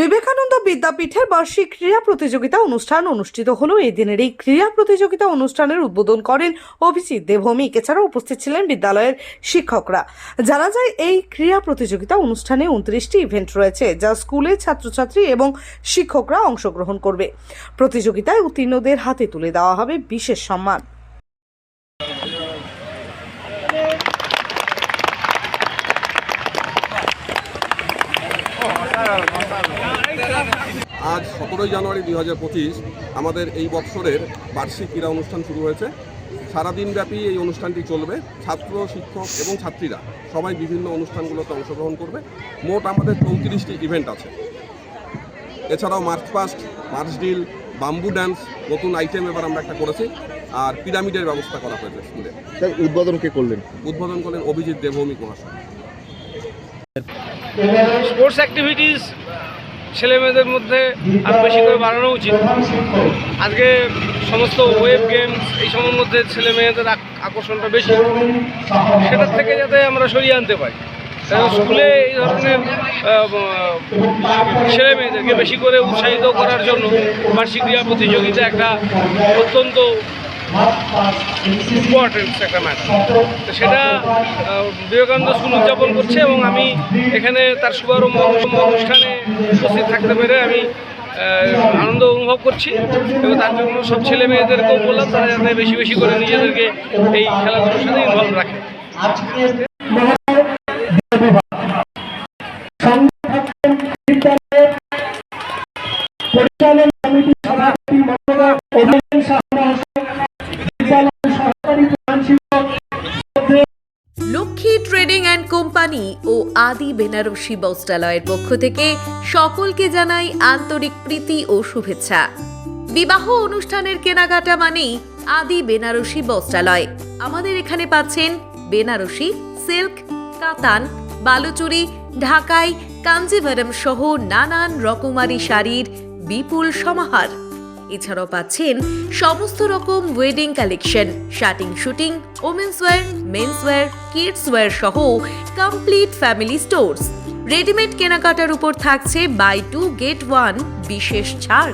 বিবেকানন্দ বিদ্যাপীঠের বার্ষিক ক্রীড়া প্রতিযোগিতা অনুষ্ঠান অনুষ্ঠিত হলো। এই দিনের এই ক্রীড়া প্রতিযোগিতা অনুষ্ঠানের উদ্বোধন করেন অভিজিৎ দেবভৌমিক এছাড়াও উপস্থিত ছিলেন বিদ্যালয়ের শিক্ষকরা। জানা যায়, এই ক্রীড়া প্রতিযোগিতা অনুষ্ঠানে উনত্রিশটি ইভেন্ট রয়েছে, যা স্কুলের ছাত্রছাত্রী এবং শিক্ষকরা অংশগ্রহণ করবে। প্রতিযোগিতায় উত্তীর্ণদের হাতে তুলে দেওয়া হবে বিশেষ সম্মান। আজ সতেরোই জানুয়ারি দুই হাজার পঁচিশ আমাদের এই বৎসরের বার্ষিক ক্রীড়া অনুষ্ঠান শুরু হয়েছে। সারাদিন ব্যাপী এই অনুষ্ঠানটি চলবে। ছাত্র শিক্ষক এবং ছাত্রীরা সবাই বিভিন্ন অনুষ্ঠানগুলোতে অংশগ্রহণ করবে। মোট আমাদের চৌত্রিশটি ইভেন্ট আছে। এছাড়াও march past march drill bamboo dance নতুন আইটেম এবার আমরা একটা করেছি। আর পিরামিডের ব্যবস্থা করা হয়েছে স্কুলে। উদ্বোধন কে করলেন? উদ্বোধন করলেন অভিজিৎ দেবভৌমিক মহাশয়। স্পোর্টস অ্যাক্টিভিটিস ছেলে মেয়েদের মধ্যে আরও বেশি করে বাড়ানো উচিত। আজকে সমস্ত ওয়েব গেমস এই সবের মধ্যে ছেলে মেয়েদের আকর্ষণটা বেশি। সেটার থেকে যাতে আমরা সরিয়ে আনতে পারি। স্কুলে এই ধরনের ছেলে মেয়েদেরকে বেশি করে উৎসাহিত করার জন্য বার্ষিক ক্রীড়া প্রতিযোগিতা একটা অত্যন্ত ইম্পর্টেন্ট একটা ম্যাটার তো সেটা বিবেকানন্দ স্কুল উদযাপন করছে এবং আমি এখানে তার শুভারম্ভ অনুষ্ঠানে উপস্থিত থাকতে পেরে আমি আনন্দ অনুভব করছি এবং তার জন্য সব ছেলে মেয়েদেরকেও বললাম, তারা যাতে বেশি বেশি করে নিজেদেরকে এই খেলাধুলোর সাথে ইনভলভ রাখে। পরিচালন committee Lakshmi trading and company ও আদি বেনারসি বস্ত্রালয়ের পক্ষ থেকে সকলকে জানাই আন্তরিক প্রীতি ও শুভেচ্ছা। বিবাহ অনুষ্ঠানের কেনাকাটা মানেই আদি বেনারসি বস্ত্রালয়। আমাদের এখানে পাচ্ছেন বেনারসি, সিল্ক, কাতান, বালুচুরি, ঢাকাই কাঞ্জিভারম সহ নানান রকমারি শাড়ির বিপুল সমাহার। এছাড়াও পাচ্ছেন সমস্ত রকম wedding collection shirting suiting womens wear mens wear kids wear সহ কমপ্লিট ফ্যামিলি স্টোর্স রেডিমেড কেনাকাটার উপর থাকছে বাই টু গেট ওয়ান বিশেষ ছাড়।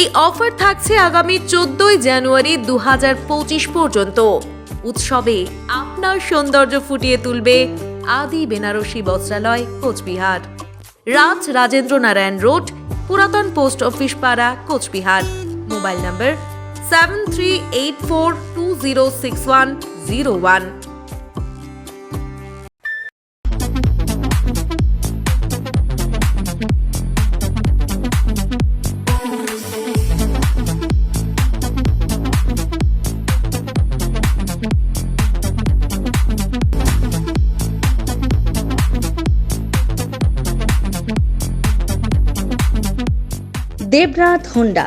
এই অফার থাকছে আগামী চোদ্দই জানুয়ারি দু হাজার পঁচিশ পর্যন্ত। উৎসবে আপনার সৌন্দর্য ফুটিয়ে তুলবে আদি বেনারসি বস্ত্রালয়, কোচবিহার। রাজ রাজেন্দ্র নারায়ণ রোড, পুরাতন পোস্ট অফিস পাড়া, Coochbehar. Mobile number seven three eight four two zero six one zero one Debnath Honda